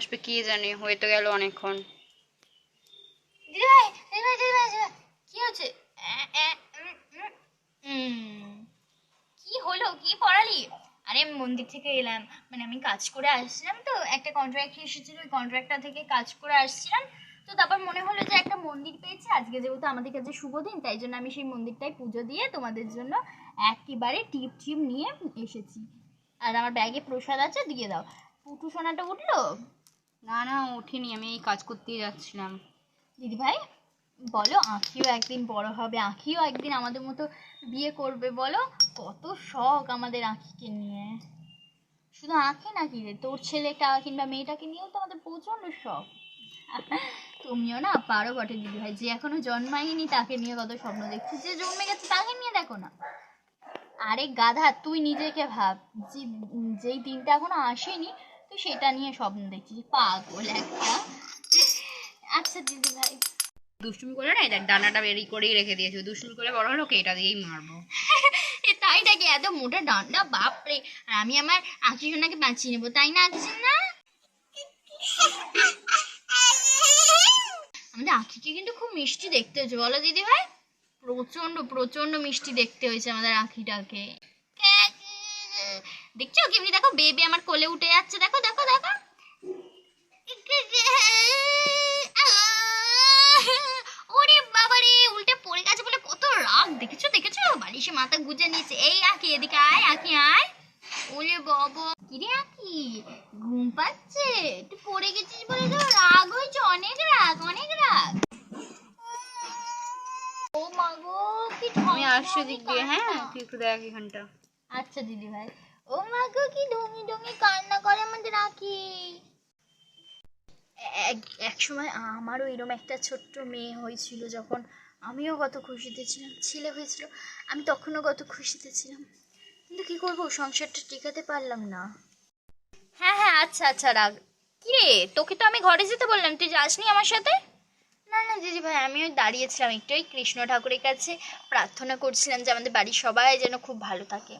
আসবে কি জানি, হয়ে তো গেল অনেকক্ষণ। কি হচ্ছে। কি হলো? কি পড়ালি? আরে মন্দির থেকে এলাম। মানে আমি কাজ করে আসছিলাম তো, একটা কন্ট্রাক্ট এসেছিল, ওই কন্ট্রাক্টটা থেকে কাজ করে আসছিলাম। তো তারপর মনে হলো যে একটা মন্দির পেয়েছি। আজকে যেহেতু আমাদের কাছে শুভ দিন, তাই জন্য আমি সেই মন্দিরটায় পুজো দিয়ে তোমাদের জন্য একেবারে টিপ টিপ নিয়ে এসেছি। আর আমার ব্যাগে প্রসাদ আছে, দিয়ে দাও। পুটু সোনাটা উঠল? না না, উঠিনি, আমি এই কাজ করতেই যাচ্ছিলাম। দিদি ভাই বলো, আঁখিও একদিন বড় হবে, আঁখিও একদিন আমাদের মতো বিয়ে করবে, বলো? কত শখ আমাদের আঁখিকে নিয়ে। শুধু আঁখি নাকি রে? তোর ছেলেটা কিংবা মেয়েটাকে নিয়েও তো আমাদের প্রচণ্ড শখ। তুমিও না পারো বটে দিদি ভাই যে এখনও জন্মায়নি তাকে নিয়ে কত স্বপ্ন দেখছি, যে জন্মে গেছে তাকে নিয়ে দেখো না। আরে গাধা, তুই নিজেকে ভাব, যে, যেই দিনটা এখনও আসেনি তুই সেটা নিয়ে স্বপ্ন দেখছিস পাগল একটা। আচ্ছা দিদি ভাই। দুষ্টুমি করে না দেখ ডানাটা বেরি করেই রেখে দিয়েছে। দুষ্টুমি করে বড় হলো এটা দিয়েই মারবো। এ তাই নাকি? এত মোটা ডান্ডা বাপরে। আর আমি আমার আঁকি সোনাকে বাঁচিয়ে নেব তাই না আঁকি না আমাদের আঁকিকে কিন্তু খুব মিষ্টি দেখতে হয়েছে বলো দিদি ভাই। প্রচণ্ড প্রচণ্ড মিষ্টি দেখতে হয়েছে আমাদের আঁকিটাকে দেখছ? কেমনি দেখো? বেবি আমার কোলে উঠে যাচ্ছে। দেখো দেখো দেখো। ওরে বাবারে উল্টে পড়ে গেছে বলে কত রাগ। দেখেছ দেখেছ? বালিশে মাথা গুজে নিয়েছে। এই আঁকি এদিকে আয় আঁকি আয়। ওলে বাবা কিরে আঁকি? ঘুম পাচ্ছে? একটু পড়ে গেছিস বলে তো রাগ হয়েছে। অনেক রাগ অনেক রাগ। ও কি আমি আসছি দিক দিয়ে হ্যাঁ? তুই একটু দেখ এখানটা। আচ্ছা দিদি ভাই। ও মা গো কি ঢঙি ঢঙি কান্না করে আমাদের আঁকি এক এক সময় আমারও এরকম একটা ছোট্ট মেয়ে হয়েছিল যখন আমিও কত খুশিতে ছিলাম ছেলে হয়েছিল আমি তখনও কত খুশিতে ছিলাম। কিন্তু কি করব সংসারটা টিকাতে পারলাম না। হ্যাঁ হ্যাঁ আচ্ছা আচ্ছা রাগ। কি রে তোকে তো আমি ঘরে যেতে বললাম তুই যাসনি আমার সাথে? না না দিদি ভাই আমি ওই দাঁড়িয়েছিলাম একটু ওই কৃষ্ণ ঠাকুরের কাছে প্রার্থনা করছিলাম যে আমাদের বাড়ির সবাই যেন খুব ভালো থাকে।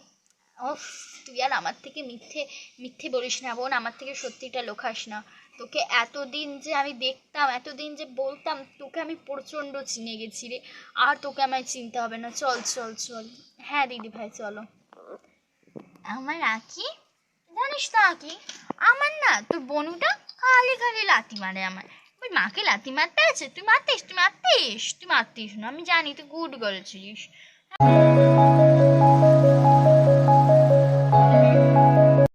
ওফ, তুই আর আমার থেকে মিথ্যে মিথ্যে বলিস না বোন, আমার থেকে সত্যিটা লোখাস না। তোকে এতদিন যে আমি দেখতাম, এতদিন যে বলতাম, তোকে আমি প্রচণ্ড চিনে গেছি রে। আর তোকে আমায় চিনতে হবে না। চল চল চল। হ্যাঁ দিদি ভাই, চলো। আমার আঁকি? জানিস তো আঁকি? আমার না, তোর বনুটা খালি খালি লাতি মারে আমার। ওই মাকে লাতি মারতে আছে? তুই মারতিস তুই মারতিস? তুই মারতিস না, আমি জানি, তুই গুড গার্ল ছিলিস।